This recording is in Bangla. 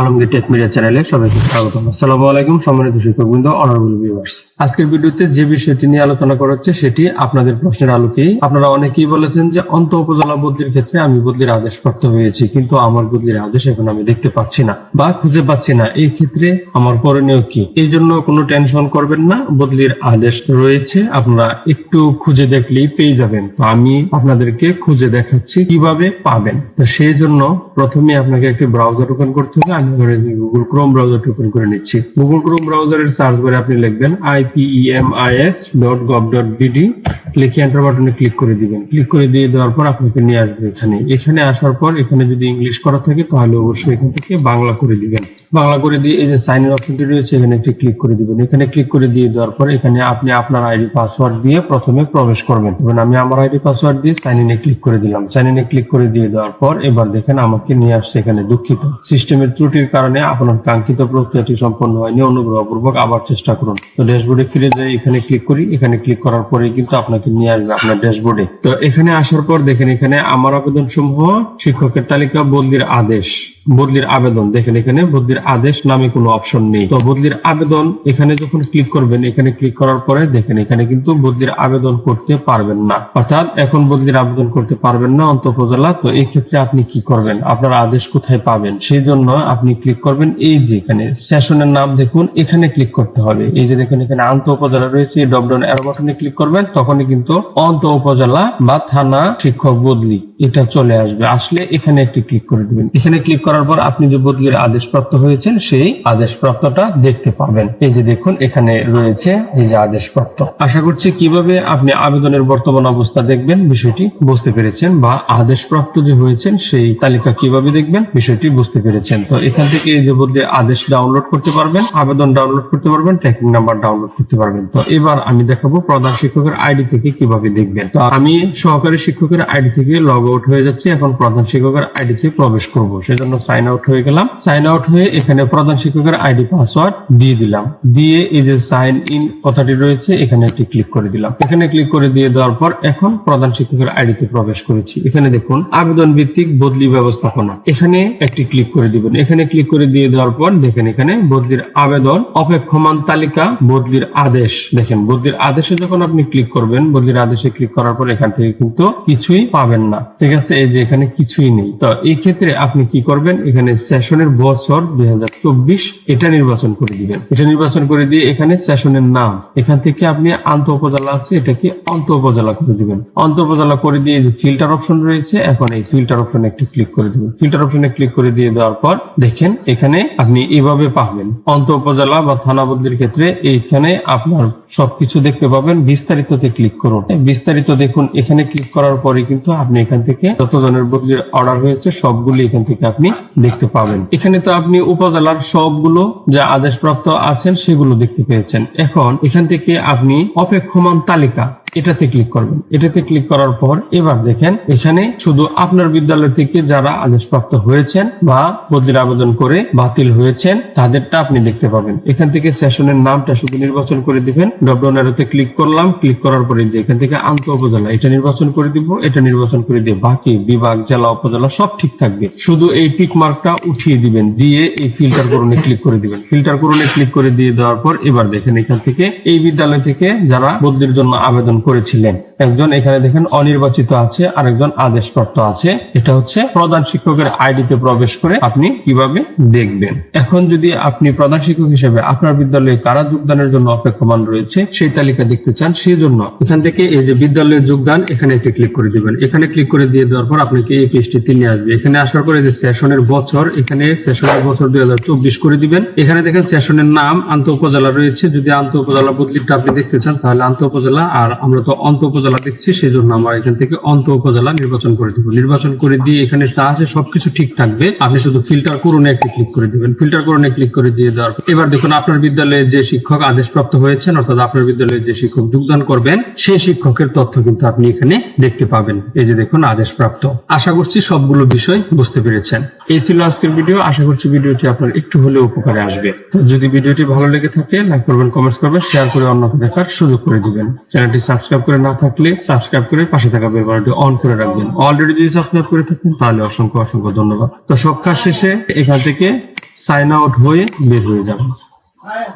আলমগীর টেক মিডিয়া চ্যানেলে সবাইকে স্বাগতম আসসালামু আলাইকুম সম্মানিত শিক্ষকবৃন্দ অনারেবল ভিউয়ার্স আজকের ভিডিওতে যে বিষয়টি নিয়ে আলোচনা করা হচ্ছে, সেটি আপনাদের প্রশ্নের আলোকেই আপনারা অনেকেই বলেছেন যে অন্ত উপজেলা বদলির ক্ষেত্রে আমি বদলির আদেশ প্রাপ্ত হয়েছি, কিন্তু আমার বদলির আদেশ এখন আমি দেখতে পাচ্ছি না বা খুঁজে পাচ্ছি না। এই ক্ষেত্রে আমার করণীয় কি? এই জন্য কোনো টেনশন করবেন না, বদলির আদেশ রয়েছে, আপনারা একটু খুঁজে দেখলেই পেয়ে যাবেন। তো আমি আপনাদেরকে খুঁজে দেখাচ্ছি কীভাবে পাবেন। তো সেই জন্য প্রথমে আপনাকে একটি ব্রাউজার ওপেন করতে হবে। গুগল ক্রোম ব্রাউজারটি ওপেন করে নিচ্ছি। গুগল ক্রোম ব্রাউজারের সার্চ করে আপনি লিখবেন আইপিইএমআইএস ডট গভ ডট লিখে এন্টার বাটনে ক্লিক করে দিবেন। ক্লিক করে দিয়ে দেওয়ার পর আপনাকে নিয়ে আসবে এখানে। এখানে আসার পর এখানে যদি ইংলিশ করা থাকে, তাহলে অবশ্যই এখান থেকে বাংলা করে দিবেন। বাংলা করে দিয়ে এই যে সাইন ইন অপশনটি রয়েছে, এখানে একটি ক্লিক করে দিবেন। এখানে ক্লিক করে দিয়ে দেওয়ার পর এখানে আপনি আপনার আইডি পাসওয়ার্ড দিয়ে প্রথমে প্রবেশ করবেন। এবং আমি আমার আইডি পাসওয়ার্ড দিয়ে সাইন ইনে ক্লিক করে দিলাম। সাইন ইনে ক্লিক করে দিয়ে দেওয়ার পর এবার দেখেন আমাকে নিয়ে আসছে এখানে দুঃখিত। সিস্টেমের ত্রুটির কারণে আপনার কাঙ্ক্ষিত প্রক্রিয়াটি সম্পন্ন হয়নি, অনুগ্রহপূর্বক আবার চেষ্টা করুন। তো ড্যাশবোর্ডে ফিরে যাই, এখানে ক্লিক করি। এখানে ক্লিক করার পরে কিন্তু আপনাকে নিয়ে আসবে আপনার ড্যাশবোর্ডে। তো এখানে আসার পর দেখেন এখানে আমার আবেদন সমূহ শিক্ষকের তালিকা বন্দির আদেশ। বদলির আবেদন। দেখেন এখানে বদলির আদেশ নামে কোনো অপশন নেই। তো বদলির আবেদন এখানে যখন ক্লিক করবেন, এখানে ক্লিক করার পরে দেখেন এখানে কিন্তু বদলির আবেদন করতে পারবেন না। অর্থাৎ এখন বদলির আবেদন করতে পারবেন না অন্ত উপজেলা তো এই ক্ষেত্রে আপনি কি করবেন? আপনার আদেশ কোথায় পাবেন? সেই জন্য আপনি ক্লিক করবেন এই যে এখানে সেশনের নাম দেখুন, এখানে ক্লিক করতে হবে। এই যে দেখেন এখানে আন্ত উপজেলা রয়েছে ডবডাউন এরো বাটনে ক্লিক করবেন, তখনই কিন্তু অন্ত উপজেলা বা থানা শিক্ষক বদলি এটা চলে আসবে। আসলে এখানে একটি ক্লিক করে দিবেন। এখানে ক্লিক করার পর আপনি যে বদলির আদেশ প্রাপ্ত হয়েছেন, সেই আদেশ প্রাপ্তটা দেখতে পাবেন। এই যে দেখুন, এখানে রয়েছে এই যে আদেশ প্রাপ্ত আশা করছি কীভাবে আপনি আবেদনের বর্তমান অবস্থা দেখবেন, বিষয়টি বুঝতে পেরেছেন বা আদেশ প্রাপ্ত যে হয়েছেন, সেই তালিকা কীভাবে দেখবেন, বিষয়টি বুঝতে পেরেছেন। তো এখান থেকে এই যে বদলির আদেশ ডাউনলোড করতে পারবেন, আবেদন ডাউনলোড করতে পারবেন ট্র্যাকিং নাম্বার ডাউনলোড করতে পারবেন। তো এবার আমি দেখাবো প্রধান শিক্ষকের আইডি থেকে কীভাবে দেখবেন। তো আমি সহকারী শিক্ষকের আইডি থেকে লগ আউট হয়ে যাচ্ছি, এখন প্রধান শিক্ষকের আইডি তে প্রবেশ করব। সেজন্য সাইন আউট হয়ে গেলাম। সাইন আউট হয়ে এখানে প্রধান শিক্ষকের আইডি পাসওয়ার্ড দিয়ে দিলাম। দিয়ে এই যে সাইন ইন কথাটি রয়েছে, এখানে একটি ক্লিক করে দিলাম। এখানে ক্লিক করে দিয়ে দেওয়ার পর এখন প্রধান শিক্ষকের আইডি তে প্রবেশ করেছি। এখানে দেখুন, আবেদন ভিত্তিক বদলি ব্যবস্থাপনা। এখানে একটি ক্লিক করে দিবেন। এখানে ক্লিক করে দিয়ে দেওয়ার পর দেখেন এখানে বদলির আবেদন, অপেক্ষমান তালিকা, বদলির আদেশ। দেখেন, বদলির আদেশে যখন আপনি ক্লিক করবেন, বদলির আদেশে ক্লিক করার পর এখান থেকে কিন্তু কিছুই পাবেন না। ঠিক আছে, এই যে এখানে কিছুই নেই। তো এই ক্ষেত্রে আপনি কি করবেন? এখানে সেশনের বছর দুই এটা নির্বাচন করে দিবেন। এটা নির্বাচন করে দিয়ে এখানে সেশনের নাম, এখান থেকে আপনি আন্ত উপজেলা আছে, এটাকে অন্ত উপজেলা করে দিবেন। অন্ত উপজেলা করে দিয়ে যে ফিল্টার অপশন রয়েছে, এখন এই ফিল্টার অপশনে একটি ক্লিক করে দিবেন। ফিল্টার অপশনে ক্লিক করে দিয়ে দেওয়ার পর দেখেন, এখানে আপনি এভাবে পাবেন। অন্ত উপজেলা বা থানা বদলির ক্ষেত্রে এইখানে আপনার সবকিছু দেখতে পাবেন। বিস্তারিততে ক্লিক করুন। বিস্তারিত দেখুন, এখানে ক্লিক করার পরে কিন্তু আপনি এখান থেকে যত জনের বদলির অর্ডার হয়েছে, সবগুলি এখান থেকে আপনি দেখতে পাবেন। এখানে তো আপনি উপজেলার সবগুলো যা আদেশপ্রাপ্ত আছেন সেগুলো দেখতে পেয়েছেন। এখন এখান থেকে আপনি অপেক্ষমান তালিকা এটাতে ক্লিক করবেন। এটাতে ক্লিক করার পর এবার দেখেন, এখানে শুধু আপনার বিদ্যালয় থেকে যারা আদেশপ্রাপ্ত হয়েছেন বা বদলির আবেদন করে বাতিল হয়েছেন, তাদেরটা আপনি দেখতে পাবেন। এখান থেকে সেশনের নামটা শুধু নির্বাচন করে দিবেন। ডবডাউন এরোতে ক্লিক করলাম ক্লিক করার পরে যে এখান থেকে আন্ত উপজেলা, এটা নির্বাচন করে দিব, এটা নির্বাচন করে দিয়ে বাকি বিভাগ, জেলা, উপজেলা সব ঠিক থাকবে। শুধু এই টিক মার্কটা উঠিয়ে দিবেন, দিয়ে এই ফিল্টার করুনে ক্লিক করে দিবেন। ফিল্টার করুনে ক্লিক করে দিয়ে দেওয়ার পর এবার দেখেন এখান থেকে এই বিদ্যালয় থেকে যারা বদলির জন্য আবেদন করেছিলেন। একজন এখানে দেখেন অনির্বাচিত আছে, আরেকজন আদেশপ্রাপ্ত আছে। এটা হচ্ছে প্রধান শিক্ষকের আইডিতে প্রবেশ করে আপনি কীভাবে দেখবেন। এখন যদি আপনি প্রধান শিক্ষক হিসেবে আপনার বিদ্যালয়ে কারা যোগদানের জন্য অপেক্ষমান রয়েছে, সেই তালিকা দেখতে চান সেই জন্য এখান থেকে এই যে বিদ্যালয়ের যোগদান, এখানে একটি ক্লিক করে দিবেন। এখানে ক্লিক করে দিয়ে দেওয়ার পর আপনাকে এই পেজটিতে নিয়ে আসবে। এখানে আসার পরে যে সেশনের বছর, এখানে সেশনের বছর দুই হাজার চব্বিশ করে দিবেন। এখানে দেখেন সেশনের নাম আন্ত উপজেলা রয়েছে। যদি আন্ত উপজেলা বদলিটা আপনি দেখতে চান, তাহলে আন্ত উপজেলা আর আমরা তো অন্ত উপজেলা দেখছি সেই জন্য আমরা এখান থেকে অন্ত উপজেলা নির্বাচন করে দিব। নির্বাচন করে দিয়ে এখানে যা আছে সবকিছু ঠিক থাকবে। আপনি শুধু ফিল্টার করুন, একটি ক্লিক করে দিবেন। ফিল্টার করুন ক্লিক করে দিয়ে দেওয়ার এবার দেখুন, আপনার বিদ্যালয়ে যে শিক্ষক আদেশপ্রাপ্ত হয়েছেন, অর্থাৎ আপনার বিদ্যালয়ে যে শিক্ষক যোগদান করবেন সেই শিক্ষকের তথ্য কিন্তু আপনি এখানে দেখতে পাবেন। এই যে দেখুন, আদেশপ্রাপ্ত। আশা করছি সবগুলো বিষয় বুঝতে পেরেছেন। এই ছিল আজকের ভিডিও। আশা করছি ভিডিওটি আপনার একটু হলেও উপকারে আসবে। যদি ভিডিওটি ভালো লেগে থাকে লাইক করবেন কমেন্টস করবেন শেয়ার করে অন্যকে দেখার সুযোগ করে দিবেন। চ্যানেলটি সাবস্ক্রাইব করে না থাকলে সাবস্ক্রাইব করে পাশে থাকা বেল বাটনটি অন করে রাখবেন। অলরেডি যদি সাবস্ক্রাইব করে থাকেন, তাহলে অসংখ্য অসংখ্য ধন্যবাদ। তো সব কাজ শেষে এখান থেকে সাইন আউট হয়ে বের হয়ে যাবেন।